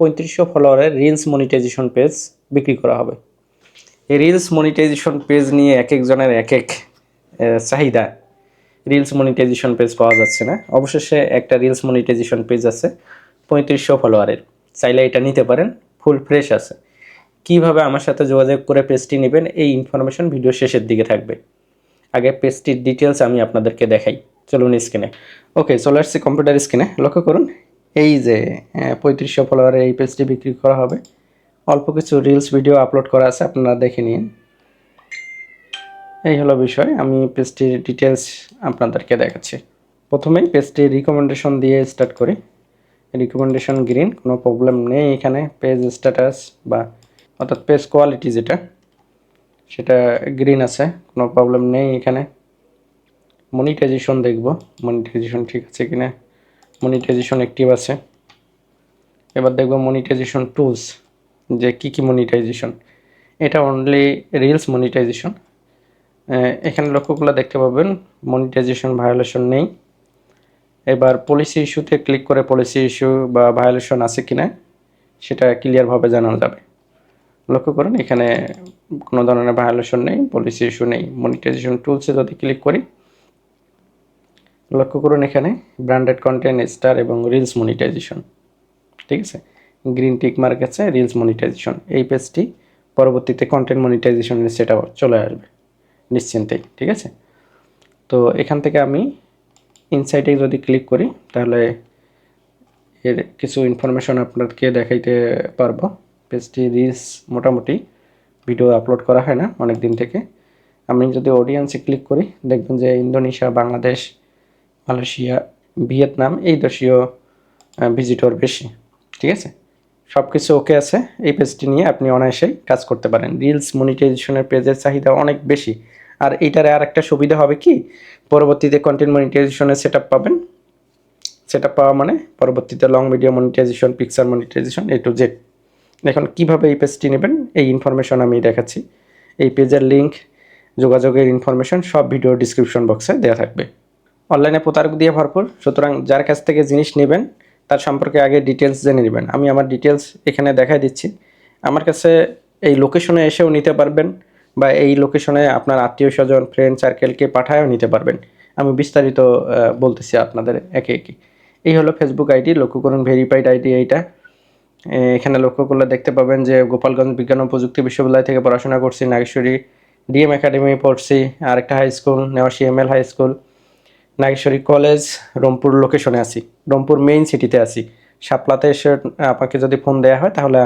পঁয়ত্রিশশো ফলোয়ারের reels monetization page বিক্রি করা হবে। এই রিলস মনিটাইজেশন পেজ নিয়ে এক একজনের এক এক চাহিদা। রিলস মনিটাইজেশন পেজ পাওয়া যাচ্ছে না। অবশেষে একটা রিলস মনিটাইজেশন পেজ আছে পঁয়ত্রিশশো ফলোয়ারের চাইলে এটা নিতে পারেন ফুল ফ্রেশ আছে। কীভাবে আমার সাথে যোগাযোগ করে পেজটি নেবেন, এই ইনফরমেশন ভিডিও শেষের দিকে থাকবে। আগে পেজটির ডিটেলস আমি আপনাদেরকে দেখাই। চলুন স্ক্রিনে ওকে চলে আসছি কম্পিউটার স্ক্রিনে লক্ষ্য করুন এই যে পঁয়ত্রিশশো ফলোয়ারে এই পেজটি বিক্রি করা হবে। অল্প কিছু রিলস ভিডিও আপলোড করা আছে, আপনারা দেখে নিন। এই হলো বিষয়, আমি পেজটির ডিটেলস আপনাদেরকে দেখাচ্ছি। প্রথমেই পেজটির রিকমেন্ডেশন দিয়ে স্টার্ট করি। রিকমেন্ডেশন গ্রিন কোনো প্রবলেম নেই এখানে। পেজ স্ট্যাটাস বা, অর্থাৎ পেজ কোয়ালিটি যেটা, সেটা গ্রিন আছে, কোনো প্রবলেম নেই এখানে। মনিটাইজেশন দেখব মনিটাইজেশন ঠিক আছে কিনা। মনিটাইজেশন অ্যাক্টিভ আছে। এবার দেখব মনিটাইজেশন টুলস যে কি কি মনিটাইজেশন এটা অনলি রিলস মনিটাইজেশন এখানে লক্ষ্যগুলো দেখতে পাবেন মনিটাইজেশন ভায়োলেশন নেই। এবার পলিসি ইস্যুতে ক্লিক করে পলিসি ইস্যু বা ভায়োলেশন আছে কিনা, সেটা ক্লিয়ারভাবে জানানো যাবে। লক্ষ্য করুন, এখানে কোনো ধরনের ভায়োলেশন নেই পলিসি ইস্যু নেই। মনিটাইজেশন টুলসে যদি ক্লিক করি লক্ষ্য করুন এখানে ব্র্যান্ডেড কন্টেন্ট স্টার এবং রিলস মনিটাইজেশন ঠিক আছে? গ্রিন টিক মার্ক আছে রিলস মনিটাইজেশন এই পেজটি পরবর্তীতে কন্টেন্ট মনিটাইজেশনের সেটা চলে আসবে, নিশ্চিন্তেই, ঠিক আছে? তো এখান থেকে আমি ইনসাইটে যদি ক্লিক করি, তাহলে এর কিছু ইনফরমেশন আপনাদেরকে দেখাইতে পারব। পেজটি রিলস মোটামুটি ভিডিও আপলোড করা হয় না অনেক দিন থেকে। আমি যদি অডিয়েন্সে ক্লিক করি, দেখবেন যে ইন্দোনেশিয়া, বাংলাদেশ মালয়েশিয়া, ভিয়েতনাম, এই দেশীয় ভিজিটর বেশি, ঠিক আছে? সব কিছু ওকে আছে, এই পেজটি নিয়ে আপনি অনায়াসেই কাজ করতে পারেন। রিলস মনিটাইজেশনের পেজের চাহিদা অনেক বেশি। আর এইটার আর একটা সুবিধা হবে কি? পরবর্তীতে কন্টেন্ট মনিটাইজেশনের সেট পাবেন। সেট পাওয়া মানে পরবর্তীতে long video monetisation picture monetisation A to Z এখন কীভাবে এই পেজটি নেবেন? এই ইনফরমেশন আমি দেখাচ্ছি। এই পেজের লিঙ্ক যোগাযোগের ইনফরমেশন সব ভিডিও ডিসক্রিপশন বক্সে দেওয়া থাকবে। অনলাইনে প্রতারক দিয়ে ভরপুর। সুতরাং যার কাছ থেকে জিনিস নেবেন, তার সম্পর্কে আগে ডিটেলস জেনে নেবেন। আমি আমার ডিটেলস এখানে দেখাই দিচ্ছি। আমার কাছে এই লোকেশনে এসেও নিতে পারবেন বা এই লোকেশনে আপনার আত্মীয় স্বজন ফ্রেন্ড সার্কেলকে পাঠায়ও নিতে পারবেন। আমি বিস্তারিত বলতেছি আপনাদের একে একে। এই হলো ফেসবুক আইডি লক্ষ্য করুন ভেরিফাইড আইডি এইটা। এখানে লক্ষ্য করলে দেখতে পাবেন যে গোপালগঞ্জ বিজ্ঞান ও প্রযুক্তি বিশ্ববিদ্যালয় থেকে পড়াশোনা করছি, নাগেশ্বরী ডিএম একাডেমি পড়ছি, আরেকটা high school Newashi M L high school Nageshwari college, Rangpur লোকেশনে আছি। রংপুর মেইন সিটিতে আছি। সাপলাতে এসে আপনাকে যদি ফোন দেওয়া হয়, তাহলে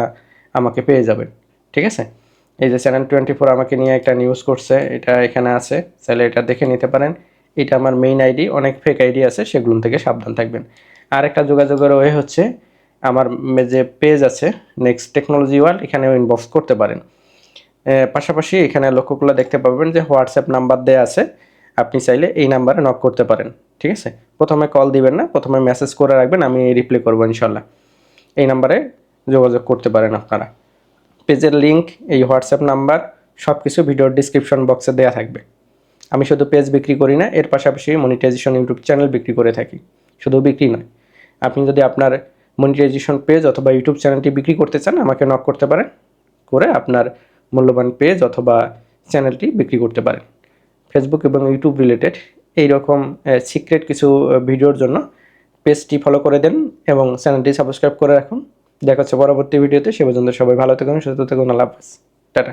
আমাকে পেয়ে যাবেন। ঠিক আছে? এই যে চ্যানেল টোয়েন্টি ফোর আমাকে নিয়ে একটা নিউজ করছে, এটা এখানে আছে। তাহলে এটা দেখে নিতে পারেন। এটা আমার মেইন আইডি অনেক ফেক আইডি আছে সেগুলো থেকে সাবধান থাকবেন। আর একটা যোগাযোগের ওয়ে হচ্ছে, আমার যে পেজ আছে নেক্সট টেকনোলজি ওয়ার্ল্ড এখানেও ইনবক্স করতে পারেন। পাশাপাশি এখানে লক্ষ্য করলে দেখতে পাবেন যে হোয়াটসঅ্যাপ নাম্বার দেওয়া আছে। আপনি চাইলে এই নাম্বারে নক করতে পারেন, ঠিক আছে? প্রথমে কল দিবেন না, প্রথমে মেসেজ করে রাখবেন, আমি রিপ্লাই করব ইনশাল্লাহ। এই নাম্বারে যোগাযোগ করতে পারেন আপনারা। পেজের লিংক এই হোয়াটসঅ্যাপ নাম্বার সব কিছু ভিডিওর ডিসক্রিপশন বক্সে দেওয়া থাকবে। আমি শুধু পেজ বিক্রি করি না, এর পাশাপাশি মনিটাইজেশন ইউটিউব চ্যানেল বিক্রি করে থাকি। শুধু বিক্রি নয়। আপনি যদি আপনার মনিটাইজেশন পেজ অথবা ইউটিউব চ্যানেলটি বিক্রি করতে চান, আমাকে নক করতে পারেন, করে আপনার মূল্যবান পেজ অথবা চ্যানেলটি বিক্রি করতে পারেন। ফেসবুক এবং ইউটিউব রিলেটেড এইরকম সিক্রেট কিছু ভিডিওর জন্য পেজটি ফলো করে দেন এবং চ্যানেলটি সাবস্ক্রাইব করে রাখুন। দেখা হচ্ছে পরবর্তী ভিডিওতে সে পর্যন্ত সবাই ভালো থাকুন, সুস্থ থাকুন, আল্লাহ হাফেজ। টাটা।